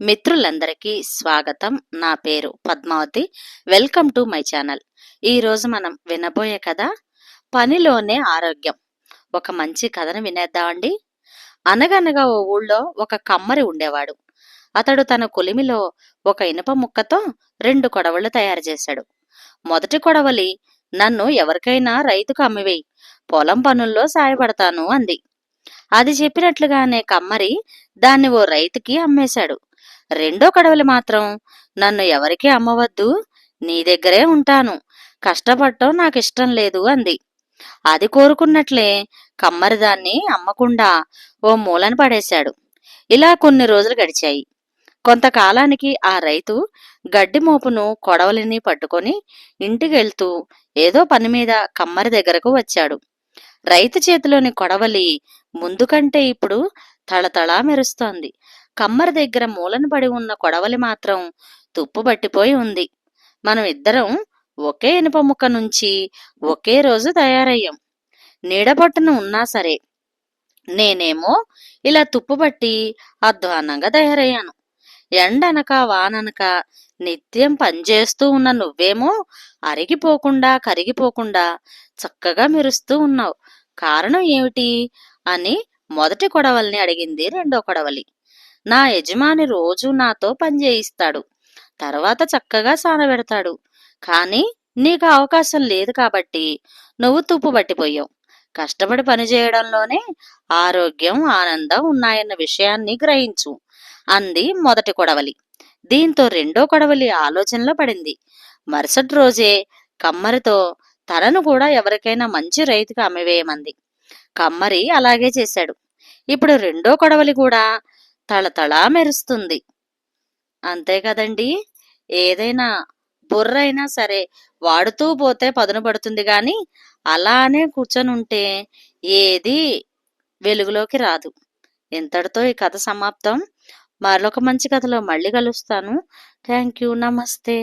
మిత్రులందరికీ స్వాగతం. నా పేరు Padmavathi. Welcome to my channel. ఈరోజు మనం వినబోయే కథ పనిలోనే ఆరోగ్యం. ఒక మంచి కథను వినేద్దామండి అనగనగా ఓ ఊళ్ళో ఒక కమ్మరి ఉండేవాడు. అతడు తన కొలిమిలో ఒక ఇనుప ముక్కతో రెండు కొడవళ్ళు తయారు చేశాడు. మొదటి కొడవలి నన్ను ఎవరికైనా రైతుకు అమ్మివేయి పొలం పనుల్లో సాయపడతాను అంది. అది చెప్పినట్లుగానే కమ్మరి దాన్ని ఓ రైతుకి అమ్మేశాడు. రెండో కడవలి మాత్రం నన్ను ఎవరికీ అమ్మవద్దు నీ దగ్గరే ఉంటాను కష్టపడటం నాకు ఇష్టం లేదు అంది. అది కోరుకున్నట్లే కమ్మరి దాన్ని అమ్మకుండా ఓ మూలను పడేశాడు. ఇలా కొన్ని రోజులు గడిచాయి. కొంతకాలానికి ఆ రైతు గడ్డి మోపును కొడవలిని పట్టుకొని ఇంటికెళ్తూ ఏదో పని మీద కమ్మరి దగ్గరకు వచ్చాడు. రైతు చేతిలోని కొడవలి ముందు కంటే ఇప్పుడు తళతళా మెరుస్తోంది. కమ్మరి దగ్గర మూలన పడి ఉన్న కొడవలి మాత్రం తుప్పు పట్టిపోయి ఉంది. మనం ఇద్దరం ఒకే ఇనుప ముక్క నుంచి ఒకే రోజు తయారయ్యాం. నీడబొట్టున ఉన్నా సరే నేనేమో ఇలా తుప్పుబట్టి అధ్వానంగా తయారయ్యాను. ఎండనక వాననక నిత్యం పనిచేస్తూ ఉన్న నువ్వేమో అరిగిపోకుండా కరిగిపోకుండా చక్కగా మెరుస్తూ ఉన్నావు. కారణం ఏమిటి? అని మొదటి కొడవల్ని అడిగింది రెండో కొడవలి. నా యజమాని రోజు నాతో పని చేయిస్తాడు. తర్వాత చక్కగా సానబెడతాడు. కానీ నీకు అవకాశం లేదు కాబట్టి నువ్వు తుప్పు పట్టిపోయావు. కష్టపడి పనిచేయడంలోనే ఆరోగ్యం ఆనందం ఉన్నాయన్న విషయాన్ని గ్రహించు అంది మొదటి కొడవలి. దీంతో రెండో కొడవలి ఆలోచనలో పడింది. మరుసటి రోజే కమ్మరితో తనను కూడా ఎవరికైనా మంచి రైతుకు అమ్మివేయమంది. కమ్మరి అలాగే చేశాడు. ఇప్పుడు రెండో కొడవలి కూడా తళతళా మెరుస్తుంది. అంతే కదండి? ఏదైనా బుర్ర అయినా సరే వాడుతూ పోతే పదును పడుతుంది కానీ అలానే కూర్చొని ఉంటే ఏది వెలుగులోకి రాదు. ఇంతటితో ఈ కథ సమాప్తం. మరొక మంచి కథలో మళ్ళీ కలుస్తాను. Thank you. నమస్తే.